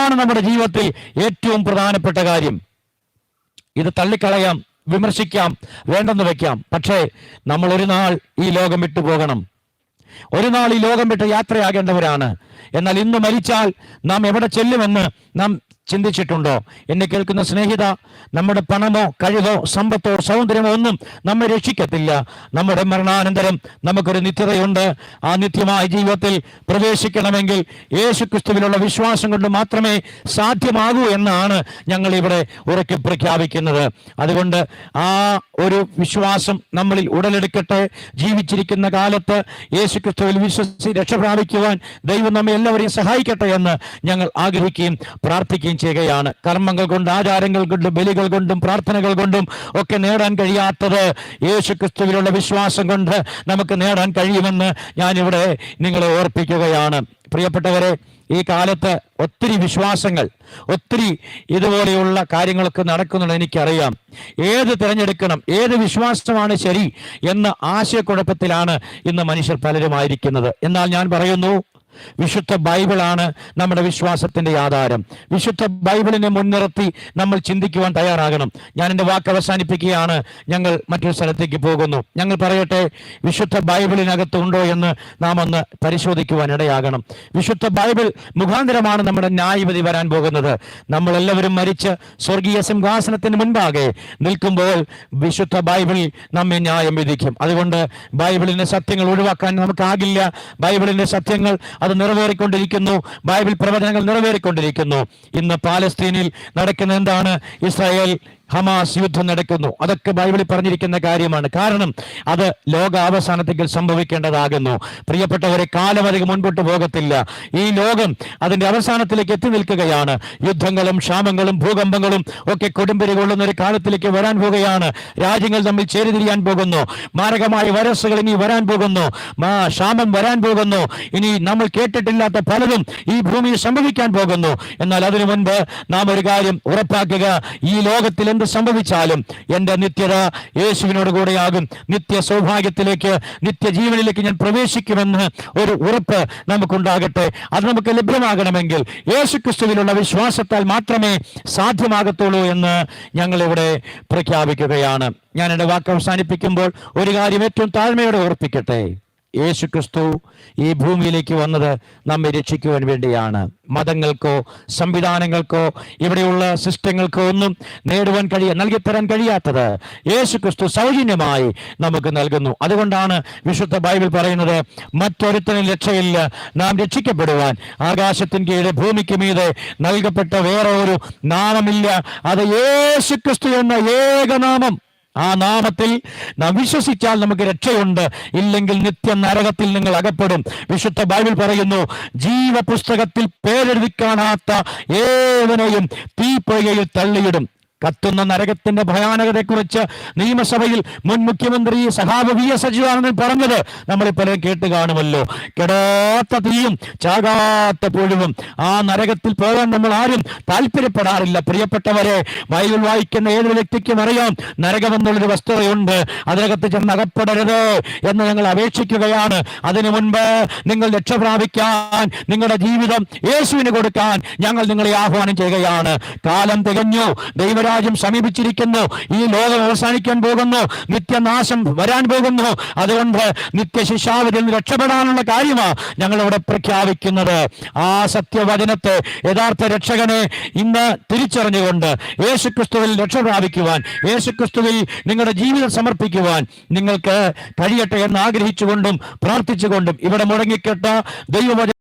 ഇതാണ് നമ്മുടെ ജീവിതത്തിൽ ഏറ്റവും പ്രധാനപ്പെട്ട കാര്യം. ഇത് തള്ളിക്കളയാം വിമർശിക്കാം വേണ്ടെന്ന് വെക്കാം പക്ഷേ നമ്മൾ ഒരു നാൾ ഈ ലോകം വിട്ടു പോകണം. ഒരു നാൾ ഈ ലോകം വിട്ട് യാത്രയാകേണ്ടവരാണ്. എന്നാൽ ഇന്ന് മരിച്ചാൽ നാം എവിടെ ചെല്ലുമെന്ന് നാം ചിന്തിച്ചിട്ടുണ്ടോ? എന്നെ കേൾക്കുന്ന സ്നേഹിത നമ്മുടെ പണമോ കഴിവോ സമ്പത്തോ സൗന്ദര്യമോ ഒന്നും നമ്മെ രക്ഷിക്കത്തില്ല. നമ്മുടെ മരണാനന്തരം നമുക്കൊരു നിത്യതയുണ്ട്. ആ നിത്യമായ ജീവിതത്തിൽ പ്രവേശിക്കണമെങ്കിൽ യേശു ക്രിസ്തുവിലുള്ള വിശ്വാസം കൊണ്ട് മാത്രമേ സാധ്യമാകൂ എന്നാണ് ഞങ്ങൾ ഇവിടെ ഉറക്കി പ്രഖ്യാപിക്കുന്നത്. അതുകൊണ്ട് ആ ഒരു വിശ്വാസം നമ്മളിൽ ഉടലെടുക്കട്ടെ. ജീവിച്ചിരിക്കുന്ന കാലത്ത് യേശു ക്രിസ്തുവിൽ വിശ്വസിച്ച് രക്ഷ പ്രാപിക്കുവാൻ ദൈവം നമ്മെ എല്ലാവരെയും സഹായിക്കട്ടെ എന്ന് ഞങ്ങൾ ആഗ്രഹിക്കുകയും പ്രാർത്ഥിക്കുകയും ചെയ്യുകയാണ്. കർമ്മങ്ങൾ കൊണ്ട് ആചാരങ്ങൾ കൊണ്ടും ബലികൾ കൊണ്ടും പ്രാർത്ഥനകൾ കൊണ്ടും ഒക്കെ നേടാൻ കഴിയാത്തത് യേശു ക്രിസ്തുവിലുള്ള വിശ്വാസം കൊണ്ട് നമുക്ക് നേടാൻ കഴിയുമെന്ന് ഞാനിവിടെ നിങ്ങളെ ഓർപ്പിക്കുകയാണ്. പ്രിയപ്പെട്ടവരെ ഈ കാലത്ത് ഒത്തിരി വിശ്വാസങ്ങൾ ഒത്തിരി ഇതുപോലെയുള്ള കാര്യങ്ങളൊക്കെ നടക്കുന്നുണ്ട് എനിക്കറിയാം. ഏത് തിരഞ്ഞെടുക്കണം ഏത് വിശ്വാസമാണ് ശരി എന്ന ആശയക്കുഴപ്പത്തിലാണ് ഇന്ന് മനുഷ്യർ പലരുമായിരിക്കുന്നത്. എന്നാൽ ഞാൻ പറയുന്നു വിശുദ്ധ ബൈബിളാണ് നമ്മുടെ വിശ്വാസത്തിന്റെ ആധാരം. വിശുദ്ധ ബൈബിളിനെ മുൻനിർത്തി നമ്മൾ ചിന്തിക്കുവാൻ തയ്യാറാകണം. ഞാൻ എന്റെ വാക്ക് അവസാനിപ്പിക്കുകയാണ്. ഞങ്ങൾ മറ്റൊരു സ്ഥലത്തേക്ക് പോകുന്നു. ഞങ്ങൾ പറയട്ടെ വിശുദ്ധ ബൈബിളിനകത്ത് ഉണ്ടോ എന്ന് നാം ഒന്ന് പരിശോധിക്കുവാൻ ഇടയാകണം. വിശുദ്ധ ബൈബിൾ മുഖാന്തരമാണ് നമ്മുടെ ന്യായപതി വരാൻ പോകുന്നത്. നമ്മളെല്ലാവരും മരിച്ച് സ്വർഗീയ സിംഹാസനത്തിന് മുൻപാകെ നിൽക്കുമ്പോൾ വിശുദ്ധ ബൈബിൾ നമ്മെ ന്യായം വിധിക്കും. അതുകൊണ്ട് ബൈബിളിന്റെ സത്യങ്ങൾ ഒഴിവാക്കാൻ നമുക്കാകില്ല. ബൈബിളിന്റെ സത്യങ്ങൾ അത് നിറവേറിക്കൊണ്ടിരിക്കുന്നു. ബൈബിൾ പ്രവചനങ്ങൾ നിറവേറിക്കൊണ്ടിരിക്കുന്നു. ഇന്ന് പാലസ്തീനിൽ നടക്കുന്ന എന്താണ്? ഇസ്രായേൽ ഹമാസ് യുദ്ധം നടക്കുന്നു. അതൊക്കെ ബൈബിളിൽ പറഞ്ഞിരിക്കുന്ന കാര്യമാണ്. കാരണം അത് ലോക സംഭവിക്കേണ്ടതാകുന്നു. പ്രിയപ്പെട്ടവരെ കാലം അധികം മുൻപോട്ട് പോകത്തില്ല. ഈ ലോകം അതിന്റെ അവസാനത്തിലേക്ക് എത്തി നിൽക്കുകയാണ്. യുദ്ധങ്ങളും ക്ഷാമങ്ങളും ഭൂകമ്പങ്ങളും ഒക്കെ കൊടുമ്പിരി കൊള്ളുന്ന ഒരു കാലത്തിലേക്ക് വരാൻ പോകുകയാണ് രാജ്യങ്ങൾ തമ്മിൽ ചേരിതിരിയാൻ പോകുന്നു. മാരകമായ വൈറസുകൾ ഇനി വരാൻ പോകുന്നു. ക്ഷാമം വരാൻ പോകുന്നു. ഇനി നമ്മൾ കേട്ടിട്ടില്ലാത്ത പലതും ഈ ഭൂമിയിൽ സംഭവിക്കാൻ പോകുന്നു. എന്നാൽ അതിനു മുൻപ് നാം ഒരു കാര്യം ഉറപ്പാക്കുക. ഈ ലോകത്തിൽ എന്ത് സംഭവിച്ചാലും എന്റെ നിത്യത യേശുവിനോട് കൂടെയാകും. നിത്യ സൗഭാഗ്യത്തിലേക്ക് നിത്യജീവനിലേക്ക് ഞാൻ പ്രവേശിക്കുമെന്ന് ഒരു ഉറപ്പ് നമുക്കുണ്ടാകട്ടെ. അത് നമുക്ക് ലഭ്യമാകണമെങ്കിൽ യേശു ക്രിസ്തുവിലുള്ള വിശ്വാസത്താൽ മാത്രമേ സാധ്യമാകത്തുള്ളൂ എന്ന് ഞങ്ങളിവിടെ പ്രഖ്യാപിക്കുകയാണ്. ഞാൻ എന്റെ വാക്ക് അവസാനിപ്പിക്കുമ്പോൾ ഒരു കാര്യം ഏറ്റവും താഴ്മയോടെ ഓർപ്പിക്കട്ടെ. യേശു ക്രിസ്തു ഈ ഭൂമിയിലേക്ക് വന്നത് നമ്മെ രക്ഷിക്കുവാൻ വേണ്ടിയാണ്. മതങ്ങൾക്കോ സംവിധാനങ്ങൾക്കോ ഇവിടെയുള്ള സിസ്റ്റങ്ങൾക്കോ ഒന്നും നേടുവാൻ കഴിയ നൽകിത്തരാൻ കഴിയാത്തത് യേശു ക്രിസ്തു സൗജന്യമായി നമുക്ക് നൽകുന്നു. അതുകൊണ്ടാണ് വിശുദ്ധ ബൈബിൾ പറയുന്നത് മറ്റൊരുത്തനും രക്ഷയില്ല നാം രക്ഷിക്കപ്പെടുവാൻ. ആകാശത്തിന് കീഴെ ഭൂമിക്ക് മീതെ നൽകപ്പെട്ട വേറെ ഒരു നാമമില്ല. അത് യേശു ക്രിസ്തു എന്ന ഏകനാമം. ആ നാമത്തിൽ നാം വിശ്വസിച്ചാൽ നമുക്ക് രക്ഷയുണ്ട്. ഇല്ലെങ്കിൽ നിത്യ നരകത്തിൽ നിങ്ങൾ അകപ്പെടും. വിശുദ്ധ ബൈബിൾ പറയുന്നു ജീവപുസ്തകത്തിൽ പേരെഴുതി കാണാത്ത ഏവനെയും തീപ്പൊയ്കയിൽ തള്ളിയിടും. കത്തുന്ന നരകത്തിന്റെ ഭയാനകതയെക്കുറിച്ച് നിയമസഭയിൽ മുൻ മുഖ്യമന്ത്രി സഹാബ് വി എസ് അച്യുതാനന്ദൻ പറഞ്ഞത് നമ്മൾ പലരും കേട്ട് കാണുമല്ലോ. കെടാത്ത തീയും ചാകാത്ത പുഴുവും. ആ നരകത്തിൽ പോകാൻ നമ്മൾ ആരും താല്പര്യപ്പെടാറില്ല. പ്രിയപ്പെട്ടവരെ ബൈബിൾ വായിക്കുന്ന ഏതൊരു വ്യക്തിക്കും അറിയാം നരകമെന്നുള്ളൊരു വസ്തുതയുണ്ട്. അതിനകത്ത് ചെന്ന് അകപ്പെടരുത് എന്ന് ഞങ്ങൾ അപേക്ഷിക്കുകയാണ്. അതിനു മുൻപ് നിങ്ങൾ രക്ഷ പ്രാപിക്കാൻ നിങ്ങളുടെ ജീവിതം യേശുവിന് കൊടുക്കാൻ ഞങ്ങൾ നിങ്ങളെ ആഹ്വാനം ചെയ്യുകയാണ്. കാലം തികഞ്ഞു. ദൈവരാജ്യം സമീപിച്ചിരിക്കുന്നു. ഈ ലോകം അവസാനിക്കാൻ പോകുന്നു. നിത്യനാശം വരാൻ പോകുന്നു. അതുകൊണ്ട് നിത്യശിക്ഷാവിധിൽ നിന്ന് രക്ഷപ്പെടാനുള്ള കാര്യമാണ് ഞങ്ങൾ ഇവിടെ പ്രഖ്യാപിക്കുന്നത്. ആ സത്യവചനത്തെ യഥാർത്ഥ രക്ഷകനെ ഇന്ന് തിരിച്ചറിഞ്ഞുകൊണ്ട് യേശുക്രിസ്തുവിൽ രക്ഷ പ്രാപിക്കുവാൻ യേശുക്രിസ്തുവിൽ നിങ്ങളുടെ ജീവിതം സമർപ്പിക്കുവാൻ നിങ്ങൾക്ക് കഴിയട്ടെ എന്ന് ആഗ്രഹിച്ചുകൊണ്ടും പ്രാർത്ഥിച്ചുകൊണ്ടും ഇവിടെ മുടങ്ങിക്കെട്ട ദൈവവചന